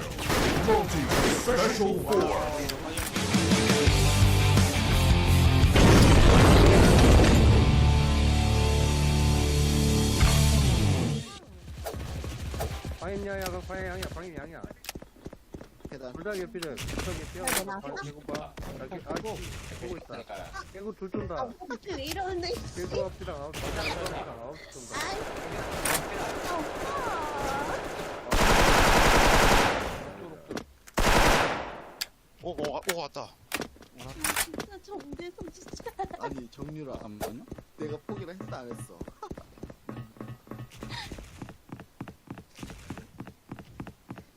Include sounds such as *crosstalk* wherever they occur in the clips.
kill. Multi special force. 방임양이야, 그 방임양이야, 방임양이야. 계단 둘다 개피야. 야, 너 바로? 개구 봐. 나 개, 아이고, 보고 있다. 그러니까 개구 둘 아. 오빠 왜 이러는데? 개구 앞이랑 아웃, 맞아랑 아웃 쫀다. 아이, 아, 오, 오, 오 왔다. 오빠. 아, 진짜 정대성 진짜. 아니 정유라 안 맞나? 내가 포기를 했어 안 했어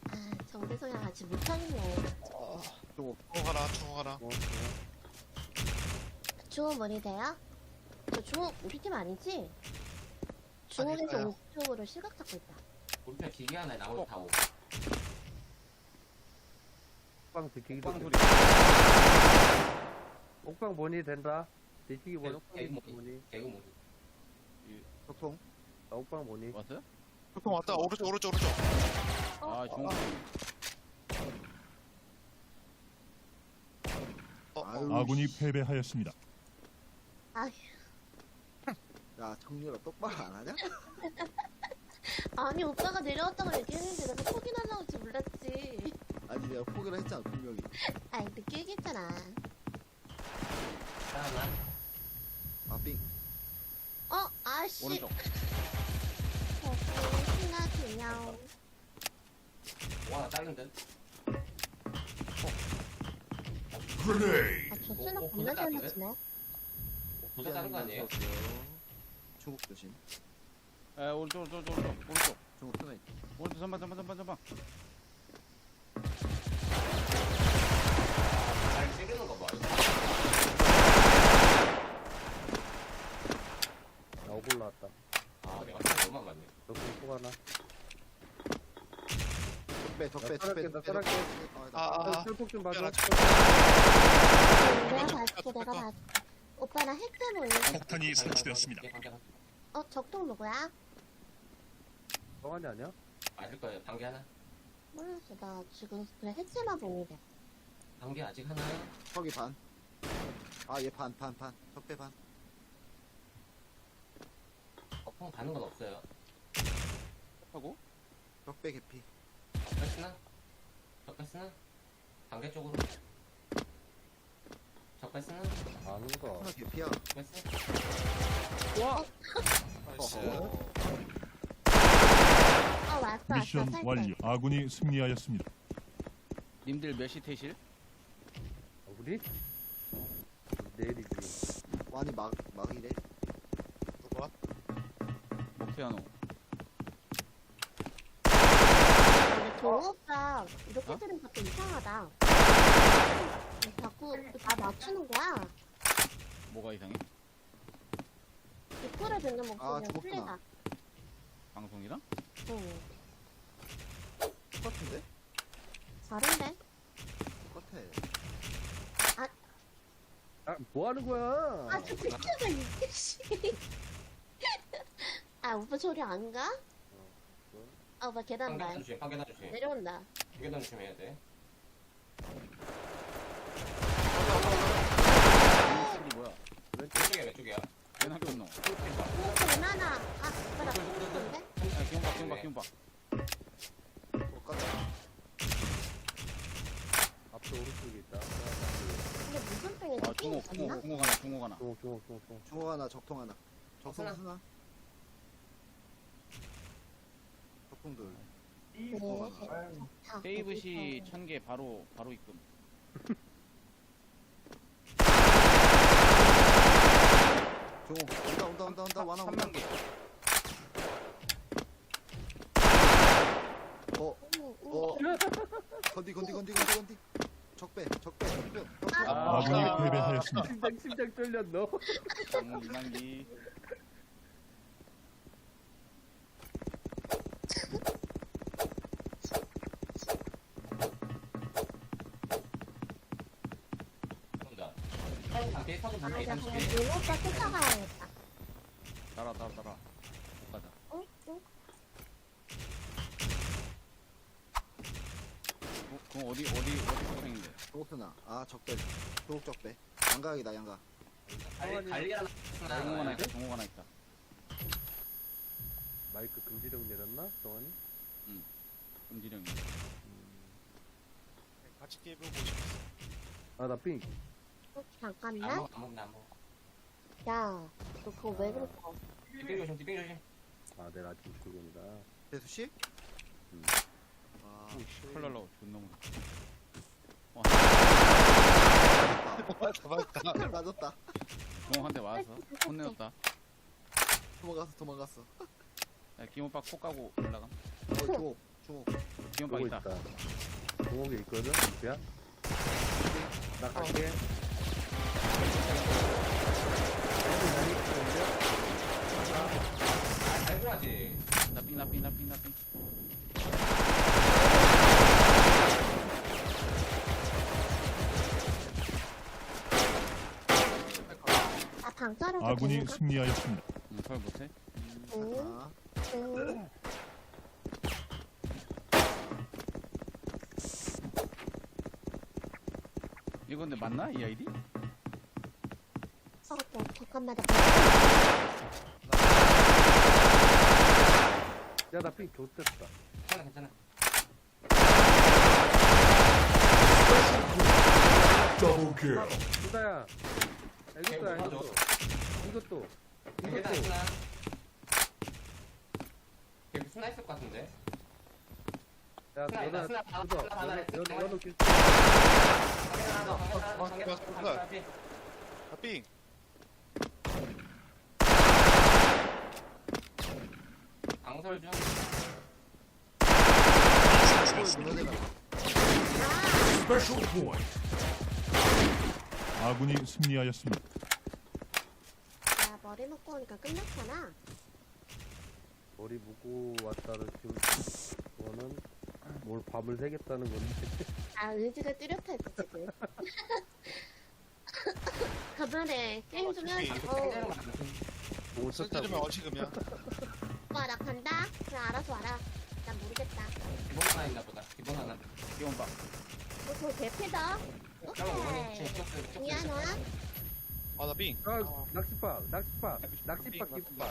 아, 정대성이랑 같이 못하겠네. 오 가라, 오 가라. 뭐, 중호 머리 돼요? 저 중호 우리 팀 아니지? 아닐까요? 오쪽으로 실각 잡고 있다. 우리편 기계 하나에 나머지 다 오고 옥방 들키기 빵전 소리. 옥방 보니 된다. 들키기 보니, 개구 보니. 개구 모드 소통 아, 옥방 보니. 왔어요? 소통 왔다. 오른쪽, 오른쪽, 오른쪽. 아, 중. 어, 어. 아군이 씨. 패배하였습니다. 아휴, 야 정유라 똑바로 안 하냐? 아니 오빠가 내려왔다고 얘기했는데 내가 포기나 나올지 몰랐지. 아니 내가 포기를 했잖아 분명히 아이 늦게 얘기했잖아. 하나 아빙 어, 아씨. 오른쪽. 저기 신나지냐. 와 작은 듯 Grenade. 아, 저 수나 어, 어, 겁나 잘 맞추네. 부서 다른 거 아니에요? 중국 조심 에, 오른쪽, 오른쪽, 오른쪽, 오른쪽. 중국 있다 오른쪽 전방, 전방, 전방, 전방. 잘 찌르는 거 봐. 나 오골 나왔다. 아 내가 너무 안 맞네 너 공포가 나. 적배 적배 나 적배 나 적배 따라갈게. 적배. 아, 아, 아. 셀폭 좀 봐줘. 내가 봐줄게, 내가 봐줄게. 오빠 나 핵대 보이. 폭탄이 설치되었습니다. 어, 적동 누구야? 정환이 아니야? 맞을 거예요 방개 하나 몰랐어, 나 지금 그냥 핵대만 보니 돼. 방개 아직 하나 저기 반 아 얘 반 반 반 적배 반 거품 가는 건 없어요 하고. 적배 개피 적배 쓰나? 적배 쓰나? 방개 쪽으로 아는 거. 하나 개피야 쓰나? 나이스. 어, 왔어, 왔어. 미션 살짝. 완료. 아군이 승리하였습니다. 님들 몇 시 퇴실? 어, 우리? 내일이지. 완이 막 막이래? 목피아노. 근데 저 오빠 이렇게 어? 들은 것도 이상하다. 자꾸 나 맞추는 거야. 뭐가 이상해? 입구를 듣는 아, 목소리랑 죽었구나. 틀리다. 방송이랑? 응. 똑같은데? 다른데? 똑같아 아, 뭐 하는 거야? 아, 저 새끼가 이게 씨. *laughs* 아, 오빠 저리 안 가? 아, 오빠 계단 봐. 하나 조심 내려온다. 계단 조심해야 돼 소리 뭐야? 왼쪽이야 왼쪽이야 웬 학교 있노? 오, 얼마나. 아, 나 죽었는데? 아, 기운박, 기운박, 기운박. 앞에 오른쪽에 있다. 근데 무슨 뺑이 아, 중호, 중호, 중호 가나, 중호 가나. 중옥, 중옥, 중옥, 중옥. 중국 하나 적통 하나 적통 하나. 하나 적통 둘 네. 자, 세이브 시 어디 있어? 1000개 바로, 바로 입금. *laughs* 중국 온다 온다 온다 온다 완아 온다 3만 개. 어 오, 오. 어. 건디 건디 건디 건디 건디 적배 적배 적배 적배 아, 아군이 아. 패배하였습니다. 심장, 심장 쫄렸노? 장 2만 개. 온다 방개 사고 아, 방개 나 30개 그냥 이모자 쫓아가야겠다. 따라, 따라, 따라. 못 가자. 응? 응? 어 어디 어디 어디 소생인데? 조옥스나. 아, 적배. 조옥 적배. 양각이다, 양각. 갈- 갈리랑 정공 하나 하나 있다. 정공 하나 있다. 마이크 금지령 내렸나? 정환이? 금지령이. 같이 게임해보고 싶었어. 아, 나 삥. 어, 안 잠깐만. 안 먹나 안 먹어 야, 너 그거 왜 그랬어? 뒷빙 조심 뒷빙 조심 아, 내일 아침 출근이다. 대수 씨? 음. 컬러로 존나 무서 맞다. 맞았다. 정공 한대 맞았어. 혼내었다. 도망갔어, 도망갔어. 야 기온빠 코 까고 올라가. 어, 조옥, 조옥. 기온빠 보고 있다. 있다. 동욱이 있거든? 야? 나 갈게. 아, 알고 하지 나삥 나삥 나삥 나삥. 방자를 아군이 승리하였습니다. 응, 설 못해? 응, 아, 응. 이거 근데 맞나 이 아이디? 어, 어, 잠깐만. 나 야, 나삥 좋댔다. 괜찮아 괜찮아 Double kill. 수다야. 이것도야, 걔 이것도. 이것도. 이것도. 걔 스나 있을 것 같은데 야, 스나 스나. 스나 너는, 스나 너는 길. 하나 더 하나 더 아, 삥. 앙설 중. Special point. 아군이 승리하였습니다. 야, 머리 묶고 오니까 끝났잖아. 머리 묶고 왔다는 그거는 뭘 밤을 새겠다는 건데. *laughs* 아, 의지가 뚜렷하지, 지금. *laughs* 저번에 게임 좀거못 쓸데면 썼다고. 어지금이야. 오빠, 나 간다? 그냥 알아서 와라. 난 모르겠다. 기본 하나 있나 보다 기본 하나 기온빠. 어, 저 개패다. 그럼 오늘 오케이. 지금 쪽수 미안, 와. 아, 나. 아, 낚시파, 낚시파, 낚시파 기파, 낚시파 기파.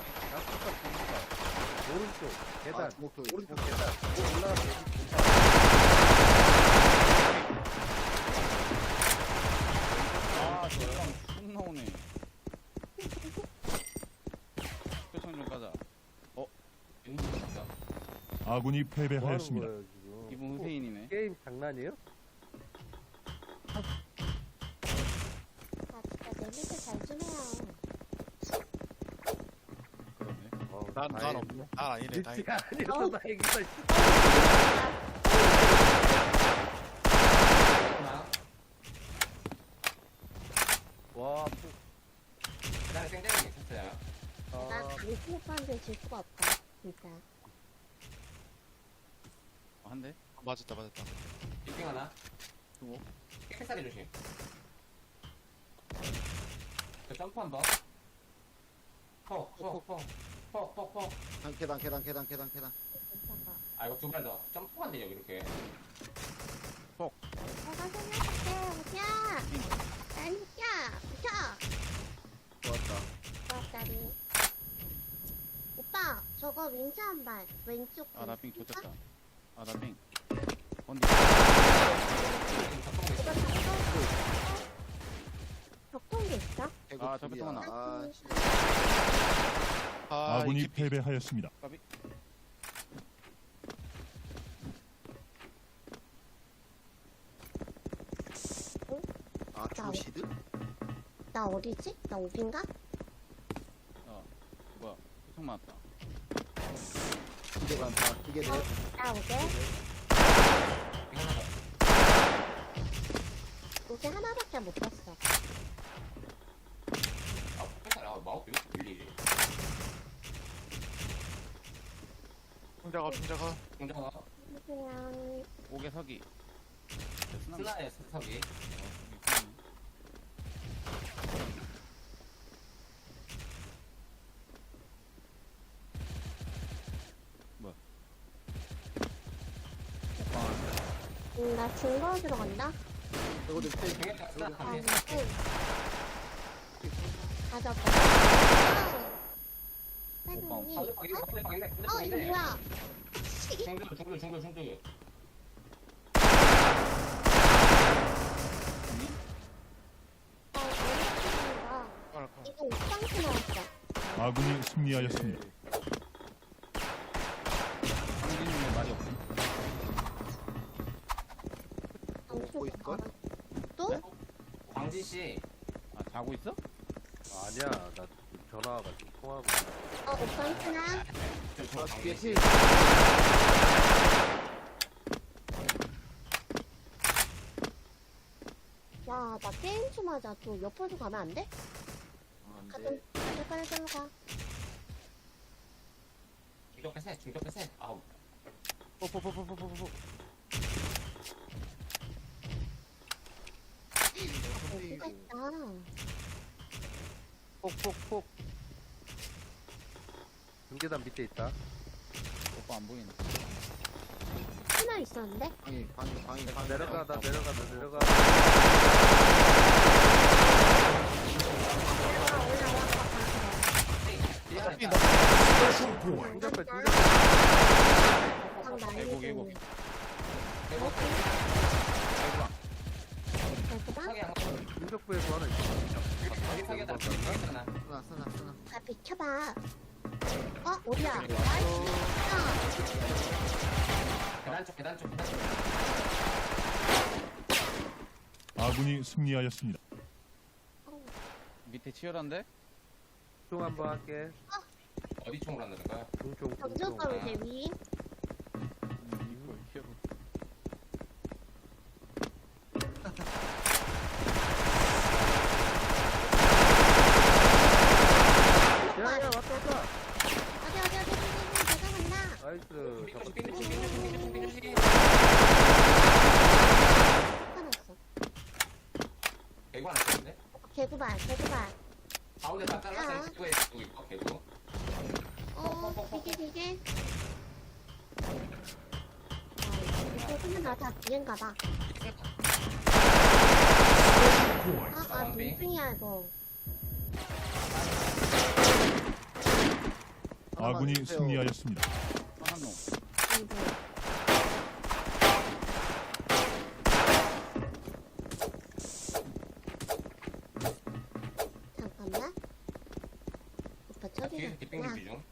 오른쪽, 아, 계단, 도 오른쪽 계단. 오, 올라갔어. 아 저랑 쑥 나오네. 표정 좀 가자. 있다 아군이 뭐 하는 패배하였습니다. 거예요, 지금? 기분 후세인이네. 게임 장난이에요? 난, 난 없네. 난 아니네, 다행. 리치가 아니어서 어우. 다행이다. 와, 그다음에 땡땡이 난 아, 당신 오빠한테 질 수가 없다. 진짜. 어, 한 대. 맞았다, 맞았다. 뒷빙 하나 또. 깨끗하게 조심 저 점프 한번 퍽퍽퍽 퍽퍽퍽퍽 아, 계단, 계단, 계단, 계단, 계단. 괜찮아. 아 이거 두 발 더 점프가 안 되냐 이렇게 내가 생각할게, 오자. 난 야, 오자. 좋았다. 좋았다니. 오빠, 저거 윙스 한 발. 왼쪽. 아나삥 좋댔다. 아나 삥. 언니. 벽돌도 있어? 아, 저기 또 둘이야. 하나. 아, 씨. 아, 아군이 이게 삥. 패배하였습니다. 아, 조시드? 나 어디지? 나 어딘가? 어 뭐야? 표정 맞았다. 기계 간다, 기계들. 나 오게. 오게 하나밖에 못 봤어. 아, 회사 아, 마우스 왜 이렇게 밀리지? 풍자가, 풍자가. 공정아, 그냥 오개 서기. 스나. 스나의 스석이. 음, 나 중거 들어간다. 저거 내 페이. 중에 갔어. 아, 한 개. 응. 가져봐. 오빠. 아, 어, 이거 뭐야? 어. 이거 옥상수 나왔어. 아군이 승리하였습니다. 상진님의 말이 없음. 보고 있을 걸? 또? 광진 씨. 아 자고 있어? 아, 아니야. 나 전화 와가지고 통화하고. 어? 저, 저 아, 뒤에. 페이. 야, 나 게임 좀 하자. 또 옆으로 가면 안 돼? 아, 가끔, 네. 빨리 빨리 빨리 가. 중격배 셋. 중격배 셋. 아우. 뽀뽀뽀뽀뽀뽀뽀. 어디가 있다. 폭폭폭. 중계단 밑에 있다. 오빠 안 보이네. 하나 있었는데? 방이, 방이, 방이, 방이. 내려가, 나 내려가, 나 내려가. 올라와, 올라와. 뒤에 삥 있다. Special point. 중계단, 중계단. 방 많이 개고, 개고. 있네. 대박. 대구방? 석이 한 번. 중격부에서 하나 있어. 여기 석이다. 켜봐. 어, 어디야? 나이스. 계단 쪽 계단 쪽 계단 쪽. 아군이 승리하였습니다. 밑에 치열한데? 중 한번 할게. 어디 총으로 한다는 거야? 중총, 중총. 경주가로 제 위. 이거 귀여워. 야, 야, 왔다, 왔다. 어디, 어디, 어디, 어디, 어디, 내가 간다. 나이스. 빙주시 빙주시 빙주시 빙주시 빙주시. 화났어. 개구 하나 있었는데? 개구발, 개구발. 가운데 다 잘라서 아. 개구에 두고 있고 개구. 어, 되게, 되게. 이거 끝면 나다 뒤엔가 봐. 아, 아, 민중이야, 이거. 하나만 아군이 주세요. 승리하였습니다. 아이고. 잠깐만. 오빠 저기 뒤에 뒷빙 갔구나. 준비 중.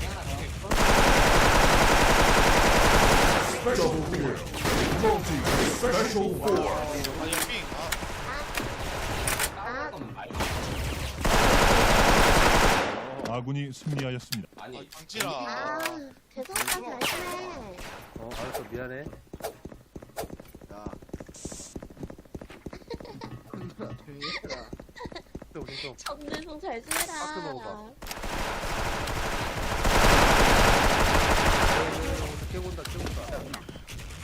빙 하나 더 있고. Special kill. Multi special four. 삥. 아. 아군이 승리하였습니다. 아니. 아, 강진아. 아, 죄송하다, 잘했네. 어, 알았어, 미안해. 야. 조용히 해라. 좀, 좀. 정대성 잘 박수 지내라. 먹어봐. 깨본다.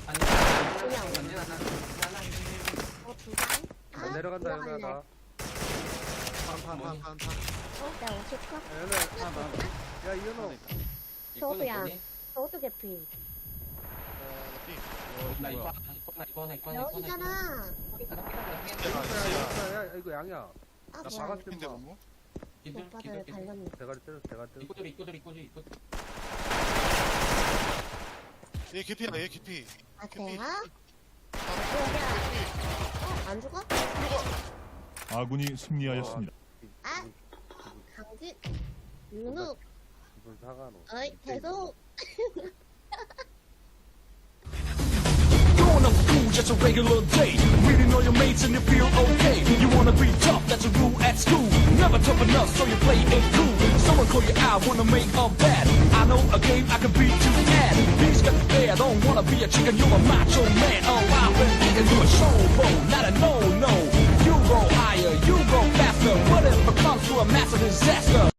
아니. 그냥. 언제 하나 하나. 어, 두 장? 나 아, 내려간다. 판, 판, 판, 판, 판. 어, 내가 어쩔 까 야, 연아. 하나 더. 야, 이현호. 저도야. 저도 개피. 나 이거 이거 이거 이거 하나. 여기잖아. 야, 야, 야, 이거 양이야. 아, 나 뭐야. 핀데 뭐. 오빠들 기들. 발렸네. 대가리 때렸어, 대가리 때렸어. 이꼬들 이꼬들 이꼬들 이꼬들. 얘 개피야, 얘 개피. 아, 개피. 대야? 아. 어, 안 죽어? 아군이 승리하였습니다. 아, 강지. 윤욱. 기분 사과노. 어이, 계속. Growing up cool, just a regular day. Reading all your mates and you feel okay. You wanna be tough, that's a rule at school. Never tough enough, so you play it cool. Someone call you out, wanna make a bet. I know a game I can beat you at. He's got the bear, don't wanna be a chicken, you're a macho man. Oh, Thinking you a showboat, not a no-no. You go higher, you go faster. What if it comes to a massive disaster?